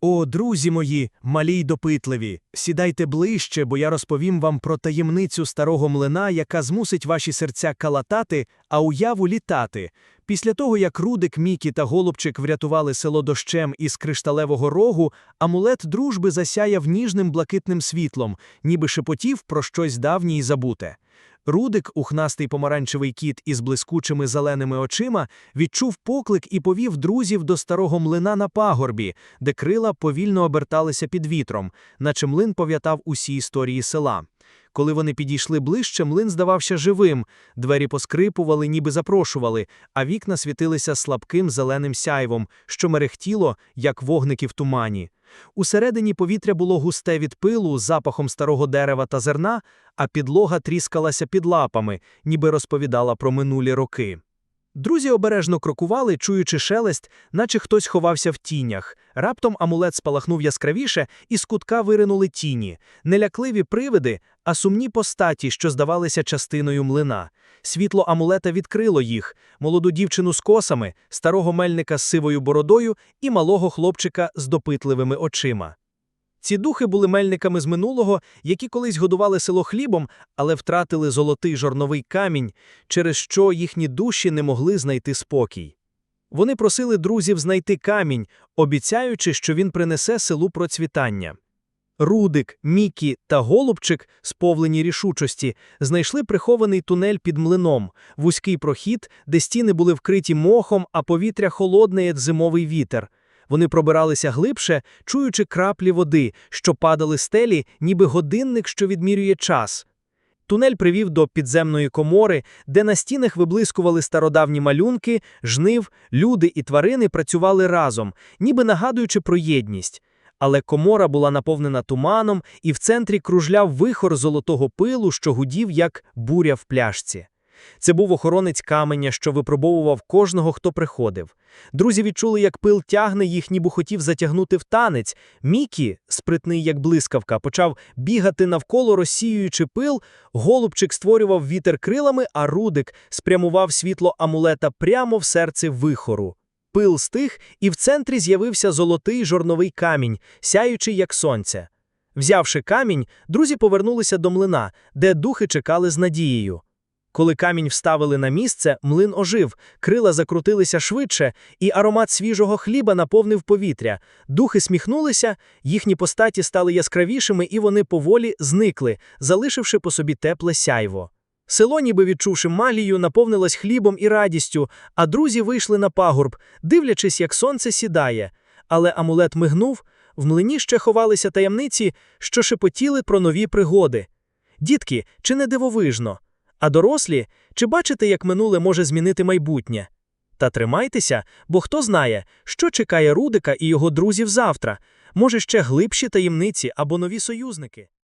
О, друзі мої, малі й допитливі, сідайте ближче, бо я розповім вам про таємницю старого млина, яка змусить ваші серця калатати, а уяву літати. Після того, як Рудик, Мікі та Голубчик врятували село дощем із кришталевого рогу, амулет дружби засяяв ніжним блакитним світлом, ніби шепотів про щось давнє й забуте. Рудик, ухнастий помаранчевий кіт із блискучими зеленими очима, відчув поклик і повів друзів до старого млина на пагорбі, де крила повільно оберталися під вітром, наче млин пов'ятав усі історії села. Коли вони підійшли ближче, млин здавався живим, двері поскрипували, ніби запрошували, а вікна світилися слабким зеленим сяйвом, що мерехтіло, як вогники в тумані. Усередині повітря було густе від пилу, запахом старого дерева та зерна, а підлога тріскалася під лапами, ніби розповідала про минулі роки. Друзі обережно крокували, чуючи шелест, наче хтось ховався в тінях. Раптом амулет спалахнув яскравіше, і з кутка виринули тіні, не лякливі привиди, а сумні постаті, що здавалися частиною млина. Світло амулета відкрило їх, молоду дівчину з косами, старого мельника з сивою бородою і малого хлопчика з допитливими очима. Ці духи були мельниками з минулого, які колись годували село хлібом, але втратили золотий жорновий камінь, через що їхні душі не могли знайти спокій. Вони просили друзів знайти камінь, обіцяючи, що він принесе селу процвітання. Рудик, Мікі та Голубчик, сповлені рішучості, знайшли прихований тунель під млином, вузький прохід, де стіни були вкриті мохом, а повітря холодне, як зимовий вітер. Вони пробиралися глибше, чуючи краплі води, що падали стелі, ніби годинник, що відмірює час. Тунель привів до підземної комори, де на стінах виблискували стародавні малюнки, жнив, люди і тварини працювали разом, ніби нагадуючи про єдність. Але комора була наповнена туманом, і в центрі кружляв вихор золотого пилу, що гудів, як буря в пляшці. Це був охоронець каменя, що випробовував кожного, хто приходив. Друзі відчули, як пил тягне їх, ніби хотів затягнути в танець. Мікі, спритний як блискавка, почав бігати навколо, розсіюючи пил. Голубчик створював вітер крилами, а рудик спрямував світло амулета прямо в серце вихору. Пил стих, і в центрі з'явився золотий жорновий камінь, сяючий, як сонце. Взявши камінь, друзі повернулися до млина, де духи чекали з надією. Коли камінь вставили на місце, млин ожив, крила закрутилися швидше, і аромат свіжого хліба наповнив повітря. Духи сміхнулися, їхні постаті стали яскравішими, і вони поволі зникли, залишивши по собі тепле сяйво. Село, ніби відчувши магію, наповнилось хлібом і радістю, а друзі вийшли на пагорб, дивлячись, як сонце сідає. Але амулет мигнув, в млині ще ховалися таємниці, що шепотіли про нові пригоди. Дітки, чи не дивовижно? А дорослі, чи бачите, як минуле може змінити майбутнє? Та тримайтеся, бо хто знає, що чекає Рудика і його друзів завтра, може ще глибші таємниці або нові союзники.